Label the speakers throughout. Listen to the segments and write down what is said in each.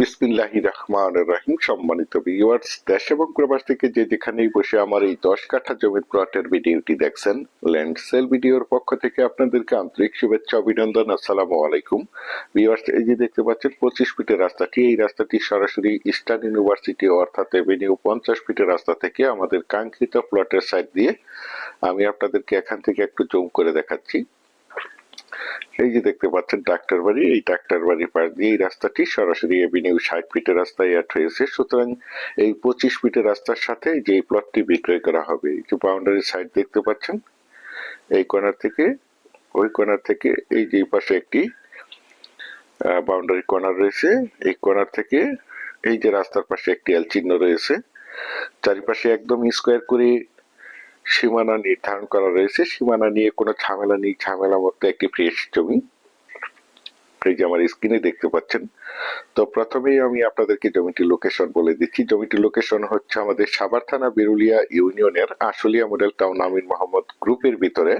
Speaker 1: বিসমিল্লাহি রহমান রহিম, সম্মানিত ভিউয়ার্স দেশ এবং প্রবাস থেকে যে যেখানেই বসে আমার এই দশ কাঠা জমির প্লটের ভিডিওটি দেখছেন, ল্যান্ড সেল ভিডিওর পক্ষ থেকে আপনাদেরকে আন্তরিক শুভেচ্ছা, অভিনন্দন, আসসালামু আলাইকুম। ভিউয়ার্স এই যে দেখতে পাচ্ছেন, পঁচিশ ফিটের রাস্তাটি, এই রাস্তাটি সরাসরি ইস্টার্ন ইউনিভার্সিটি অর্থাৎ এভিনিউ পঞ্চাশ ফিটের রাস্তা থেকে আমাদের কাঙ্ক্ষিত প্লটের সাইড দিয়ে আমি আপনাদেরকে এখান থেকে একটু জুম করে দেখাচ্ছি। এই যে দেখতে পাচ্ছেন ডাক্তার বাড়ি, এই ডাক্তার বাড়ির পাশ দিয়ে এই রাস্তাটি সরাসরি এভিনিউ ষাট ফিটের রাস্তায় অ্যাড হয়েছে। সুতরাং এই পঁচিশ ফিটের রাস্তার সাথে যে প্লটটি বিক্রয় করা হবে, এই যে বাউন্ডারি সাইড দেখতে পাচ্ছেন, এই কর্নার থেকে, ওই কর্নার থেকে এই যে পাশে একটি বাউন্ডারি কর্নার রয়েছে। এই কর্নার থেকে এই যে রাস্তার পাশে একটি এল চিহ্ন রয়েছে। চারিপাশে একদম স্কোয়ার করে সীমানা নির্ধারণ করা রয়েছে। সীমানা নিয়ে কোনো ঝামেলা নেই। ঝামেলা মতো একটি ফ্রেশ জমি। এই যে আমার স্ক্রিনে দেখতে পাচ্ছেন। তো প্রথমেই আমি আপনাদেরকে জমিটির লোকেশন বলে দিচ্ছি। জমিটির লোকেশন হচ্ছে আমাদের সাভার থানা বেরুলিয়া ইউনিয়নের আশুলিয়া মডেল টাউন আমিন মোহাম্মদ গ্রুপের ভিতরে।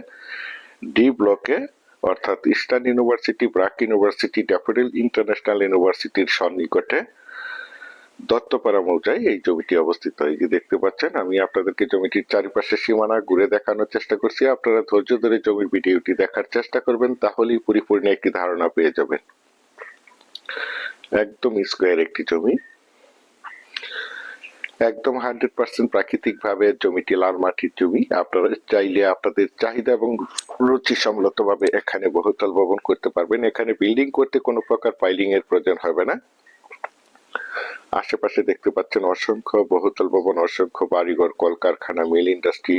Speaker 1: ডি ব্লকে অর্থাৎ eastern university BRAC university Daffodil international ইউনিভার্সিটির সন্নিকটে। দত্তপাড়া মৌজায় এই জমিটি অবস্থিত। এই যে দেখতে পাচ্ছেন, আমি আপনাদেরকে জমিটির চারিপাশে সীমানা ঘুরে দেখানোর চেষ্টা করছি। আপনারা ধৈর্য ধরে জমির ভিডিওটি দেখার চেষ্টা করবেন, তাহলেই পরিপূর্ণ একটি ধারণা পেয়ে যাবেন। একদম স্কোয়ার একটি জমি। একদম হান্ড্রেড পার্সেন্ট প্রাকৃতিক ভাবে জমিটি লাল মাটির জমি। আপনারা চাইলে আপনাদের চাহিদা এবং রুচি সম্মত ভাবে এখানে বহুতল ভবন করতে পারবেন। এখানে বিল্ডিং করতে কোনো প্রকার পাইলিং এর প্রয়োজন হবে না। আশেপাশে দেখতে পাচ্ছেন অসংখ্য বহুতল ভবন, অসংখ্য বাড়িঘর, কলকারখানা, মিল ইন্ডাস্ট্রি,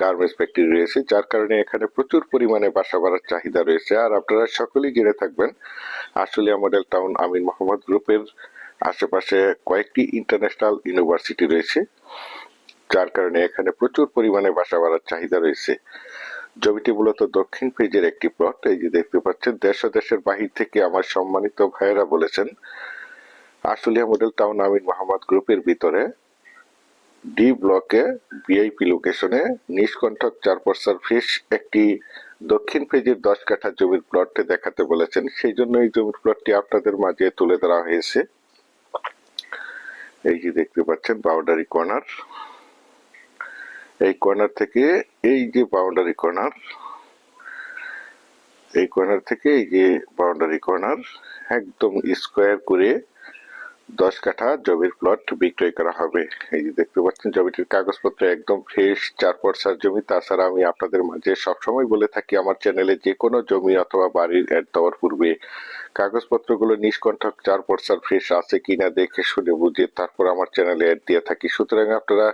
Speaker 1: গার্মেন্টস ফ্যাক্টরি রয়েছে, যার কারণে এখানে প্রচুর পরিমাণে বাসা বাড়ার চাহিদা রয়েছে। আর আপনারা সকলেই জেনে থাকবেন আশুলিয়া মডেল টাউন আমিন মোহাম্মদ গ্রুপের আশেপাশে কয়েকটি ইন্টারন্যাশনাল ইউনিভার্সিটি রয়েছে, যার কারণে এখানে প্রচুর পরিমাণে বাসা বাড়ার চাহিদা রয়েছে। জমিটি মূলত দক্ষিণ ফেজের একটি প্লট এই যে দেখতে পাচ্ছেন, দেশ দেশের বাহির থেকে আমার সম্মানিত ভাইয়েরা বলেছেন আশুলিয়া মডেল টাউন আমিন মোহাম্মদ গ্রুপের ভিতরে ডি ব্লকে ভিআইপি লোকেশনে নিষ্কণ্ঠক চার পর্সার ফিস একটি দক্ষিণ ফেজের দশ কাঠা জমির প্লটটি দেখাতে বলেছেন। সেই জন্য এই জমির প্লটটি আপনাদের মাঝে তুলে ধরা হয়েছে। এই যে দেখতে পাচ্ছেন বাউন্ডারি কর্নার এই কর্নার থেকে এই যে বাউন্ডারি কর্নার এই কর্নার থেকে এই যে বাউন্ডারি কর্নার একদম স্কোয়ার করে দশ কাঠা জমির প্লট বিক্রয় করা হবে। এই যে দেখতে পাচ্ছেন, জমিটির কাগজপত্র একদম ফ্রেশ চার পর্সার জমি। তাছাড়া আমি আপনাদের মাঝে সবসময় বলে থাকি, আমার চ্যানেলে যে কোনো জমি অথবা বাড়ির অ্যাড দেওয়ার পূর্বে কাগজপত্রগুলো নিষ্কণ্ঠক চার পর্সার ফ্রেশ আছে কিনা দেখে শুনে বুঝে তারপর আমার চ্যানেলে অ্যাড দিয়ে থাকি। সুতরাং আপনারা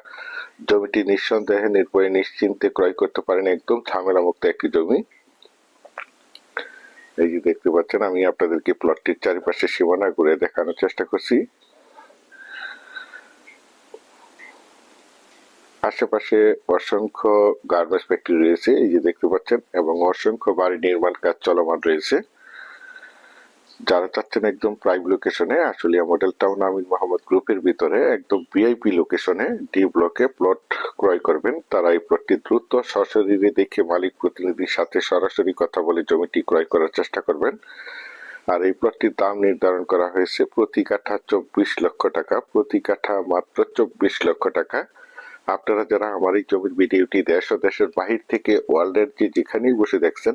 Speaker 1: জমিটি নিঃসন্দেহে নির্ভয়ে নিশ্চিন্তে ক্রয় করতে পারেন। একদম ঝামেলা মুক্ত একটি জমি। এই যে দেখতে পাচ্ছেন, আমি আপনাদেরকে প্লটটির চারিপাশে সীমানা ঘুরে দেখানোর চেষ্টা করছি। আশেপাশে অসংখ্য গার্মেন্টস ফ্যাক্টরি রয়েছে, এই যে দেখতে পাচ্ছেন, এবং অসংখ্য বাড়ি নির্মাণ কাজ চলমান রয়েছে। যারা চাচ্ছেন একদম প্রাইম লোকেশনে আশুলিয়া মডেল টাউন আমিন মোহাম্মদ গ্রুপের ভিতরে, একদম ভিআইপি লোকেশনে ডি ব্লকে প্লট ক্রয় করবেন। তারা এই প্লটটি দ্রুত সশরীরে দেখে মালিক প্রতিনিধির সাথে সরাসরি কথা বলে জমিটি ক্রয় করার চেষ্টা করবেন। আর এই প্লটটির দাম নির্ধারণ করা হয়েছে প্রতি কাঠা চব্বিশ লক্ষ টাকা। প্রতি কাঠা মাত্র চব্বিশ লক্ষ টাকা। আপনারা যারা আমার এই জমির ভিডিওটি দেশ ও দেশের বাহির থেকে ওয়ার্ল্ডের যে যেখানেই বসে দেখছেন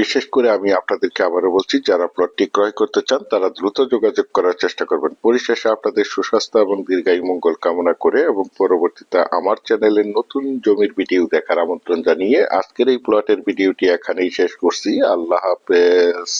Speaker 1: বিশেষ করে আমি আপনাদেরকে আবারও বলছি, যারা প্লটটি ক্রয় করতে চান, তারা দ্রুত যোগাযোগ করার চেষ্টা করবেন। পরিশেষে আপনাদের সুস্বাস্থ্য এবং দীর্ঘায়ু মঙ্গল কামনা করে এবং পরবর্তীতে আমার চ্যানেলের নতুন জমির ভিডিও দেখার আমন্ত্রণ জানিয়ে আজকের এই প্লটের ভিডিওটি এখানেই শেষ করছি। আল্লাহ হাফেজ।